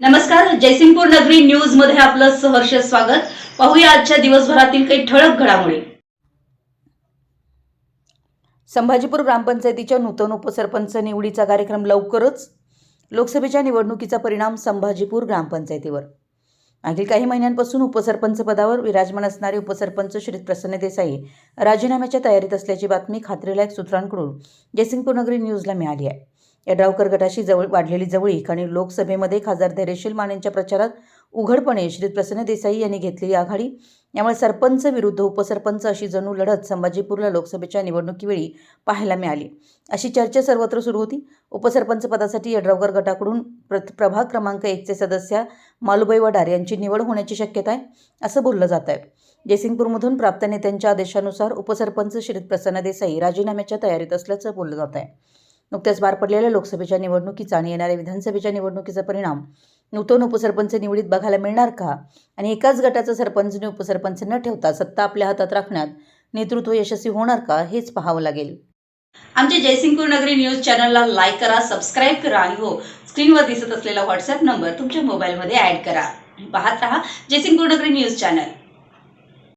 नमस्कार जयसिंगपूर नगरी न्यूजमध्ये आपलं सहर्ष स्वागत. पाहूया आजच्या दिवसभरातील काही ठळक घडामोडी. संभाजीपूर ग्रामपंचायतीच्या नूतन उपसरपंच निवडीचा कार्यक्रम लवकरच. लोकसभेच्या निवडणुकीचा परिणाम संभाजीपूर ग्रामपंचायतीवर. मागील काही महिन्यांपासून उपसरपंच पदावर विराजमान असणारे उपसरपंच श्री प्रसन्न देसाई राजीनाम्याच्या तयारीत असल्याची बातमी खात्रीलायक सूत्रांकडून जयसिंगपूर नगरी न्यूजला मिळाली आहे. यड्रावकर गटाशी जवळ वाढलेली जवळीक आणि लोकसभेमध्ये खासदार धैर्यशील मानेंच्या प्रचारात उघडपणे श्री प्रसन्न देसाई यांनी घेतलेली आघाडी. यामुळे सरपंच विरुद्ध उपसरपंच अशी जणू लढत संभाजीपूरला लोकसभेच्या निवडणुकीवेळी पाहायला मिळाली. अशी चर्चा सर्वत्र सुरू होती. उपसरपंच पदासाठी यड्रावकर गटाकडून प्र प्रभाग क्रमांक एकचे सदस्य मालुबाई वडार यांची निवड होण्याची शक्यता आहे असं बोललं जात आहे. जयसिंगपूरमधून प्राप्त नेत्यांच्या आदेशानुसार उपसरपंच श्री प्रसन्न देसाई राजीनाम्याच्या तयारीत असल्याचं बोललं जात आहे. नुकत्याच पार पडलेल्या लोकसभेच्या निवडणुकीचा आणि येणाऱ्या विधानसभेच्या निवडणुकीचा परिणाम. नूतन उपसरपंच निवडीत बघायला मिळणार का? आणि एकाच गटाचा सरपंच आणि उपसरपंच न ठेवता सत्ता आपल्या हातात राखण्यात नेतृत्व यशस्वी होणार का हेच पाहावं लागेल. आमच्या जयसिंगपूर नगरी न्यूज चॅनलला लाईक करा सबस्क्राईब करा आणि हो स्क्रीनवर दिसत असलेला व्हॉट्सअप नंबर तुमच्या मोबाईलमध्ये ऍड करा. पाहत राहा जयसिंगपूर नगरी न्यूज चॅनल.